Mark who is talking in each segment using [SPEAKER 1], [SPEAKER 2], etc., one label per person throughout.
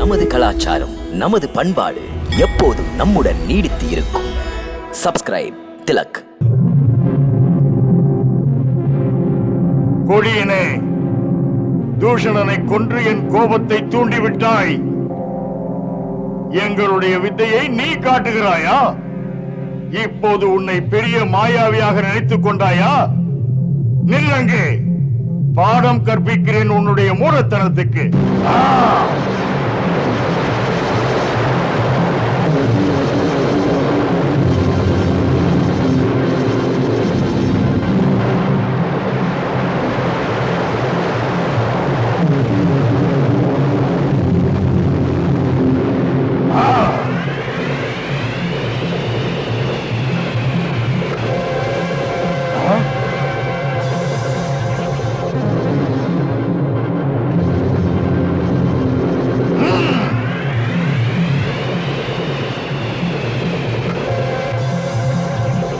[SPEAKER 1] நமது கலாச்சாரம் நமது பண்பாடு எப்போதும் நம்முடன் நீடித்து இருக்கும். சப்ஸ்கிரைப் திலக்.
[SPEAKER 2] கொடியனே தூஷணனை கொன்று என் கோபத்தை தூண்டிவிட்டாய். எங்களுடைய வித்தையை நீ காட்டுகிறாயா? இப்போது உன்னை பெரிய மாயாவியாக நினைத்துக் கொண்டாயா? நில்லங்கே பாடம் கற்பிக்கிறேன் உன்னுடைய மூடத்தனத்துக்கு.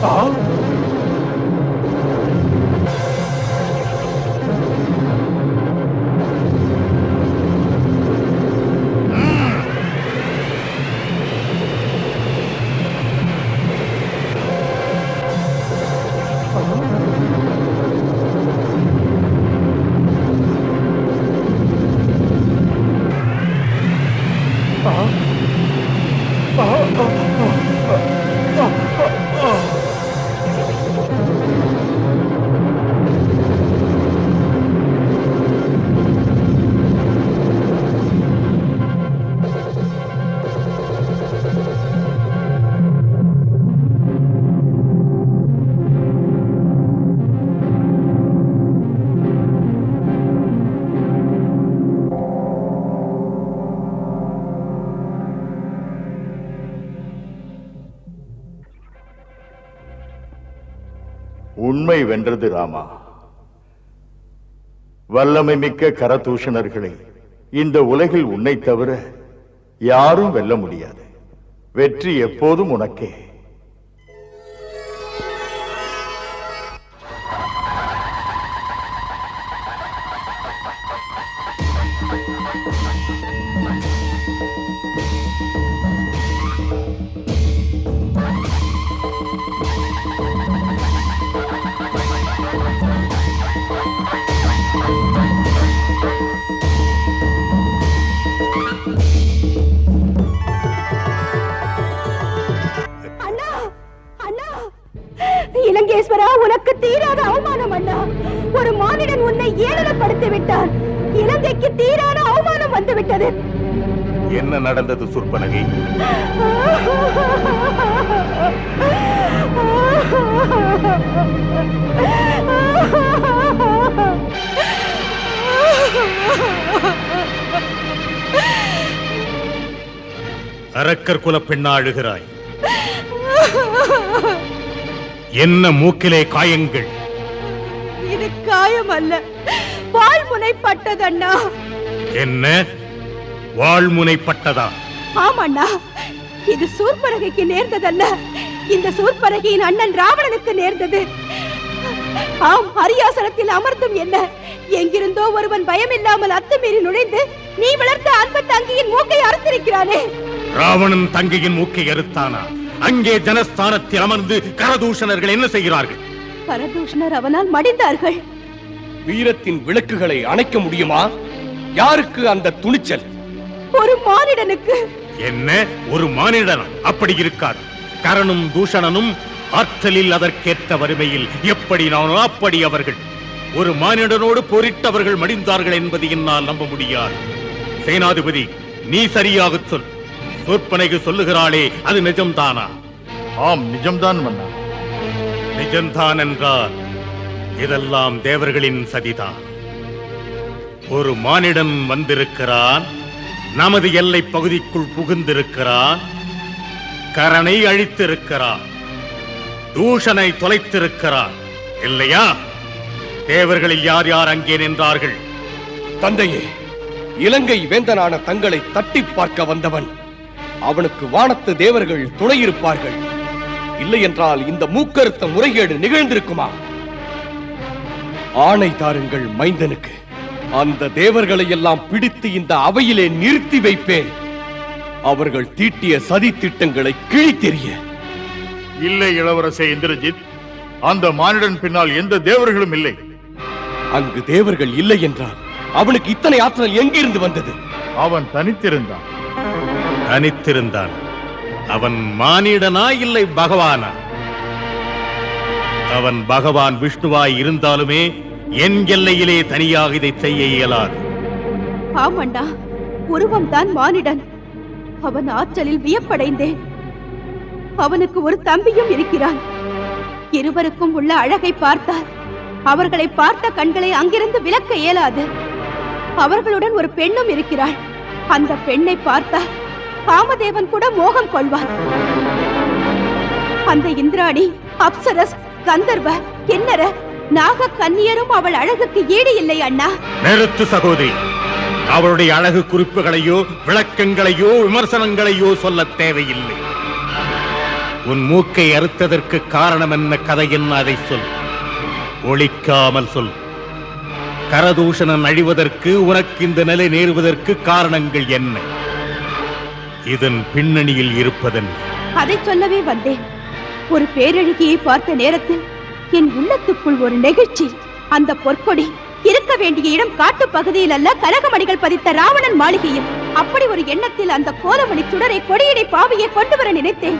[SPEAKER 2] 啥 உண்மை வென்றது ராமா. வல்லமை மிக்க கரதூஷணர்களை இந்த உலகில் உன்னை தவிர யாரும் வெல்ல முடியாது. வெற்றி எப்போதும் உனக்கே.
[SPEAKER 3] அண்ணா இலங்கேஸ்வரா உனக்கு தீராத அவமானம் அண்ணா. ஒரு மானிடன் உன்னை ஏளனப்படுத்தி விட்டான் இலங்கைக்கு தீராத அவமானம் வந்து விட்டது
[SPEAKER 2] என்ன நடந்தது சுற்பனகை
[SPEAKER 4] அரக்கர் குல பெண்ணா அழுகிறாய் என்ன மூக்கிலே காயங்கள்?
[SPEAKER 3] இது காயம் அல்ல வாழ்முனைப்பட்டது அண்ணா
[SPEAKER 4] என்ன வாழ்முனைப்பட்டதா
[SPEAKER 3] ஆமண்ணா. இது சூர்பரகைக்கு நேர்ந்ததல்ல. இந்த சூர்பரகையின் அண்ணன் ராவணனுக்கு நேர்ந்தது. ஆம் அரியாசனத்தில் அமர்ந்தும் என்ன? எங்கிருந்தோ ஒருவன் பயமில்லாமல் அத்துமீறி நுழைந்து நீ வளர்த்த அன்பு தங்கியின் மூக்கை அறுத்திருக்கிறானே.
[SPEAKER 4] ராவணன் தங்கையின் மூக்கை அறுத்தானா? அங்கே ஜனஸ்தானத்தில் அமர்ந்து கரதூஷணர்கள் என்ன செய்கிறார்கள்?
[SPEAKER 3] பரதூஷணர் அவனால் மடிந்தார்கள்.
[SPEAKER 5] வீரத்தின் விளக்குகளை அணைக்க முடியுமா? யாருக்கு அந்த துணிச்சல்?
[SPEAKER 3] ஒரு மானிடனுக்கு.
[SPEAKER 4] என்ன? ஒரு மானிடன்? அப்படி இருக்காது. கரணும் தூஷணனும் ஆற்றலில் அதற்கேற்ற வறுமையில் எப்படி நானோ அப்படி அவர்கள். ஒரு மானிடனோடு போரிட்டவர்கள் மடிந்தார்கள் என்பது என்னால் நம்ப முடியாது. சேனாதிபதி நீ சரியாகச் சொல். சொற்பனைக்கு சொல்லுகிறாளே அது நிஜம்தானா?
[SPEAKER 2] ஆம் நிஜம்தான் மன்னா.
[SPEAKER 4] நிஜம்தான் என்றால் இதெல்லாம் தேவர்களின் சதிதான் ஒரு மானிடன் வந்திருக்கிறான் நமது எல்லை பகுதிக்குள் புகுந்திருக்கிறான் கரனை அழித்திருக்கிறான் தூஷனை தொலைத்திருக்கிறான். இல்லையா? தேவர்களில் யார் யார் அங்கே நின்றார்கள்?
[SPEAKER 5] தந்தையே இலங்கை வேந்தனான தங்களை தட்டி பார்க்க வந்தவன். அவனுக்கு வானத்து தேவர்கள் துணை இருப்பார்கள் இல்லை என்றால் இந்த மூக்கறுத்த முறைகேடு நிகழ்ந்திருக்குமா? ஆணை தாருங்கள் மைந்தனுக்கு. அந்த தேவர்களை எல்லாம் பிடித்து இந்த அவையிலே நிறுத்தி வைப்பேன். அவர்கள் தீட்டிய சதி திட்டங்களை கிழித்தெறிய.
[SPEAKER 2] இல்லை இளவரசே இந்திரஜித் அந்த மானிடன் பின்னால் எந்த தேவர்களும் இல்லை.
[SPEAKER 5] அங்கு தேவர்கள் இல்லை என்றால் அவனுக்கு இத்தனை ஆற்றல் எங்கிருந்து வந்தது?
[SPEAKER 2] அவன் தனித்திருந்தான்.
[SPEAKER 4] தனித்திருந்தான்? அவன் மானிடனா இல்லை பகவானா? அவன் பகவான் விஷ்ணுவாய் இருந்தாலுமே என் எல்லையிலே தனியாக இதை செய்ய இயலாது.
[SPEAKER 3] ஆமாண்டா உருவம் தான் மானிடன். அவன் ஆற்றலில் வியப்படைந்தேன். அவனுக்கு ஒரு தம்பியும் இருக்கிறான். இருவருக்கும் உள்ள அழகை பார்த்தால் அவர்களை பார்த்த கண்களை அங்கிருந்து விலக்க இயலாது. அவர்களுடன் ஒரு பெண்ணும் இருக்கிறாள். அந்த பெண்ணை பார்த்தால் காமதேவன் கூட மோகம் கொள்வான். அந்த இந்திராணி அப்சரஸ் கந்தர்வ கிண்ணற நாக கன்னியரும் அவள் அழகுக்கு ஈடு இல்லை அண்ணா.
[SPEAKER 4] நிறுத்து சகோதரி. அவளுடைய அழகு குறிப்புகளையோ விளக்கங்களையோ விமர்சனங்களையோ சொல்ல தேவையில்லை. உன் மூக்கை அறுத்ததற்கு காரணம் என்ன கதை என்ன அதை சொல். ஒளிக்காமல் சொல். கரதூஷணன் அழிவதற்கு உனக்கு இந்த நிலை நேருவதற்கு காரணங்கள் என்ன? இதன் பின்னணியில் இருப்பதன்
[SPEAKER 3] அதை சொல்லவே வந்தேன். ஒரு பேரழகியை பார்த்த நேரத்தில் என் உள்ளத்துக்குள் ஒரு நெகிழ்ச்சி அந்த பொற்கொடி இருக்க வேண்டிய இடம் காட்டு பகுதியில் அல்ல கனகமணிகள் பதித்த ராவணன் மாளிகையில். அப்படி ஒரு எண்ணத்தில் அந்த கோலமணி சுடரை கொடியடை பாவியை கொண்டு வர நினைத்தேன்.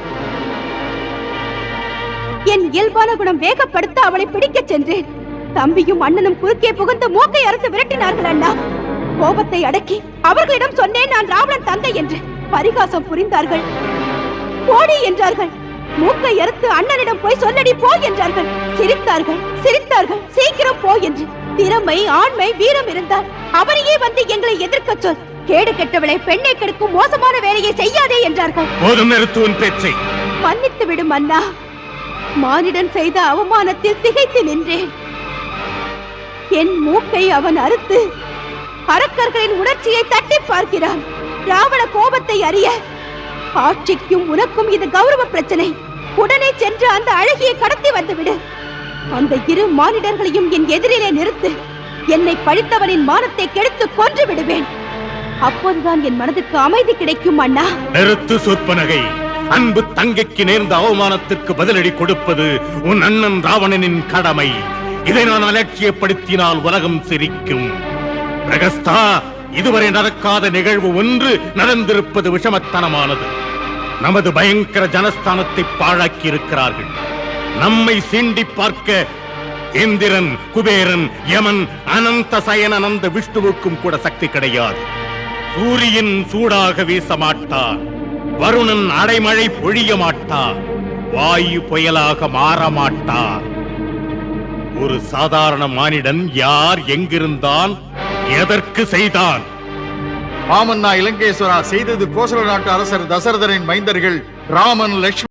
[SPEAKER 3] என் இயல்பான குணம் வேகப்படுத்த அவளை பிடிக்கச் சென்றேன். தம்பியும் அண்ணனும் குறுக்கே புகுந்து மூக்கை அரசு விரட்டினார்கள் அண்ணா. கோபத்தை அடக்கி அவர்களிடம் சொன்னேன் நான் ராவணன் தந்தை என்று. பரிகாசம் புரிந்தார்கள். போடி என்றார்கள். மூக்கை அறுத்து அண்ணனிடம் போய் சொல்லடி போ என்றார்கள். சிரித்தார்கள் சிரித்தார்கள். சீக்கிரம் போ என்று. திறமை ஆண்மை வீரம் இருந்தால் அவரையே வந்து எங்களை எதிர்க்கச் சொல். கேடு கெட்டவளை பெண்ணை கெடுக்கும் மோசமான வேலையை செய்யாதே என்றார்கள்.
[SPEAKER 4] போதும் நிறுத்து உன் பேச்சை.
[SPEAKER 3] மன்னித்து விடும் அண்ணா. மானிடன் செய்த அவமானத்தில் திகைத்து நின்றேன். என் மூக்கை அவன் அறுத்து அரக்கர்களின் உணர்ச்சியை தட்டி பார்க்கிறான். ராவண கோபத்தை அறிய ஆட்சிக்கும் உனக்கும் இது கௌரவ பிரச்சனை. உடனே சென்று அந்த அழகியை கடத்தி வந்துவிடு. அந்த இரு மானிடர்களையும் என் எதிரிலே நிறுத்து. என்னை பழித்தவனின் மானத்தை கெடுத்து கொன்று விடுவேன். அப்போதுதான் என் மனதுக்கு அமைதி கிடைக்கும் அண்ணா.
[SPEAKER 4] நிறுத்து சொற்பனகை. அன்பு தங்கைக்கு நேர்ந்த அவமானத்திற்கு பதிலடி கொடுப்பது உன் அண்ணன் ராவணனின் கடமை. இதை நான் அலட்சியப்படுத்தினால் உலகம் சிரிக்கும். பிரகஸ்தா இதுவரை நடக்காத நிகழ்வு ஒன்று நடந்திருப்பது விஷமத்தனமானது. நமது பயங்கர ஜனஸ்தானத்தை பாழாக்கி இருக்கிறார்கள் நம்மை சீண்டி பார்க்க இந்திரன் குபேரன் யமன் அனந்த சயனந்த அனந்த விஷ்ணுவுக்கும் கூட சக்தி கிடையாது. சூரியன் சூடாக வீச மாட்டார் வருணன் அடைமழை பொழிய மாட்டார் வாயு புயலாக மாற மாட்டார் ஒரு சாதாரண மானிடன் யார் எங்கிருந்தான் எதற்கு செய்தான்?
[SPEAKER 2] மாமன்னா இலங்கேஸ்வரா செய்தது கோசல நாட்டு அரசர் தசரதரின் மைந்தர்கள் ராமன் லட்சுமி